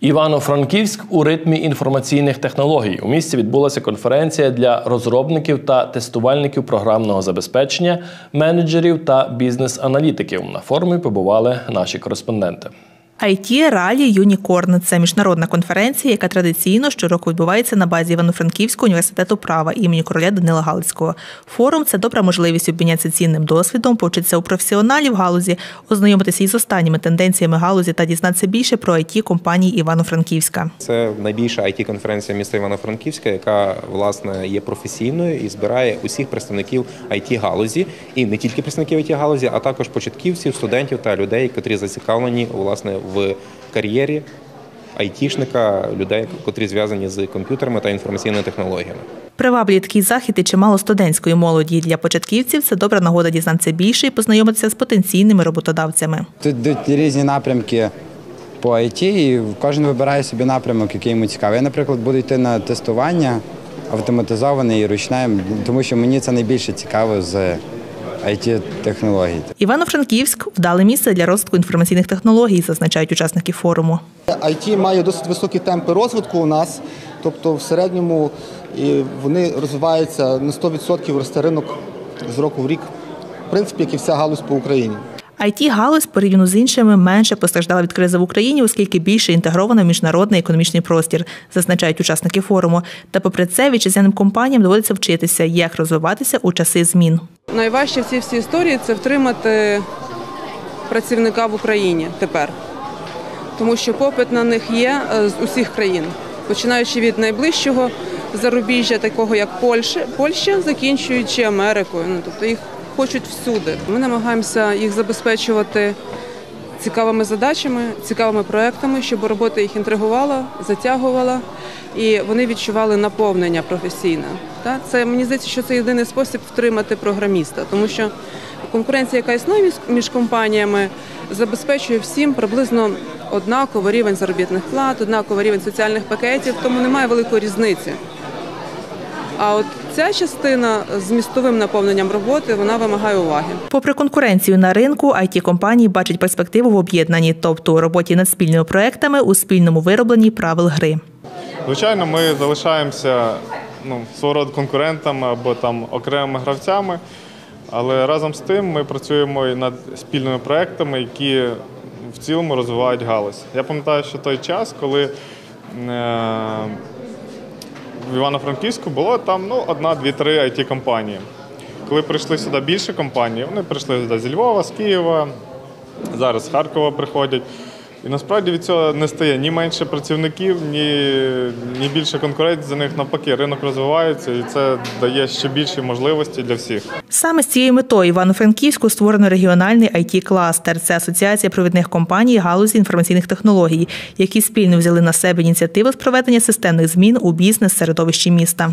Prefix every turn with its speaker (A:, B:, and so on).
A: Івано-Франківськ у ритмі інформаційних технологій. У місті відбулася конференція для розробників та тестувальників програмного забезпечення, менеджерів та бізнес-аналітиків. На форумі побували наші кореспонденти.
B: IT Ралі Юнікорн це міжнародна конференція, яка традиційно щороку відбувається на базі Івано-Франківського університету права імені короля Данила Галицького. Форум це добра можливість обмінятися цінним досвідом, повчитися у професіоналів галузі, ознайомитися із останніми тенденціями галузі та дізнатися більше про it компанії Івано-Франківська.
C: Це найбільша it конференція міста Івано-Франківська, яка власне є професійною і збирає усіх представників it галузі, і не тільки представників it галузі, а також початківців, студентів та людей, котрі зацікавлені власне в кар'єрі айтішника, людей, котрі зв'язані з комп'ютерами та інформаційними технологіями.
B: Приваблює такий захід і чимало студентської молоді для початківців. Це добра нагода дізнатися більше і познайомитися з потенційними роботодавцями.
D: Тут йдуть різні напрямки по IT, і кожен вибирає собі напрямок, який йому цікавий. Я, наприклад, буду йти на тестування автоматизоване і ручне, тому що мені це найбільше цікаво з it технологій
B: Івано-Франківськ вдале місце для розвитку інформаційних технологій, зазначають учасники форуму.
E: IT має досить високі темпи розвитку у нас, тобто в середньому вони розвиваються на 100% росте ринок з року в рік, в принципі, як і вся галузь по Україні.
B: It галузь порівняно з іншими менше постраждала від кризи в Україні, оскільки більше інтегрована в міжнародний економічний простір, зазначають учасники форуму. Та, попри це, вітчизняним компаніям доводиться вчитися, як розвиватися у часи змін.
F: Найважче в цій всій історії це втримати працівника в Україні тепер, тому що попит на них є з усіх країн, починаючи від найближчого зарубіжжя, такого як Польща, Польща закінчуючи Америкою. Ну тобто їх хочуть всюди. Ми намагаємося їх забезпечувати цікавими задачами, цікавими проектами, щоб робота їх інтригувала, затягувала і вони відчували наповнення професійне. Це мені здається, що це єдиний спосіб втримати програміста, тому що конкуренція, яка існує між компаніями, забезпечує всім приблизно однаковий рівень заробітних плат, однаковий рівень соціальних пакетів, тому немає великої різниці. А от ця частина з містовим наповненням роботи вона вимагає уваги.
B: Попри конкуренцію на ринку, it компанії бачать перспективу в об'єднанні, тобто у роботі над спільними проектами у спільному виробленні правил гри.
G: Звичайно, ми залишаємося ну, свого роду конкурентами або там окремими гравцями, але разом з тим ми працюємо і над спільними проектами, які в цілому розвивають галузь. Я пам'ятаю, що той час, коли е, в Івано-Франківську було там ну, одна, дві, три it компанії. Коли прийшли сюди більше компаній, вони прийшли сюди зі Львова, з Києва, зараз з Харкова приходять. І насправді від цього не стає ні менше працівників, ні ні більше конкуренції за них навпаки. Ринок розвивається, і це дає ще більші можливості для всіх.
B: Саме з цією метою Івано-Франківську створено регіональний it кластер Це асоціація провідних компаній галузі інформаційних технологій, які спільно взяли на себе ініціативу з проведення системних змін у бізнес середовищі міста.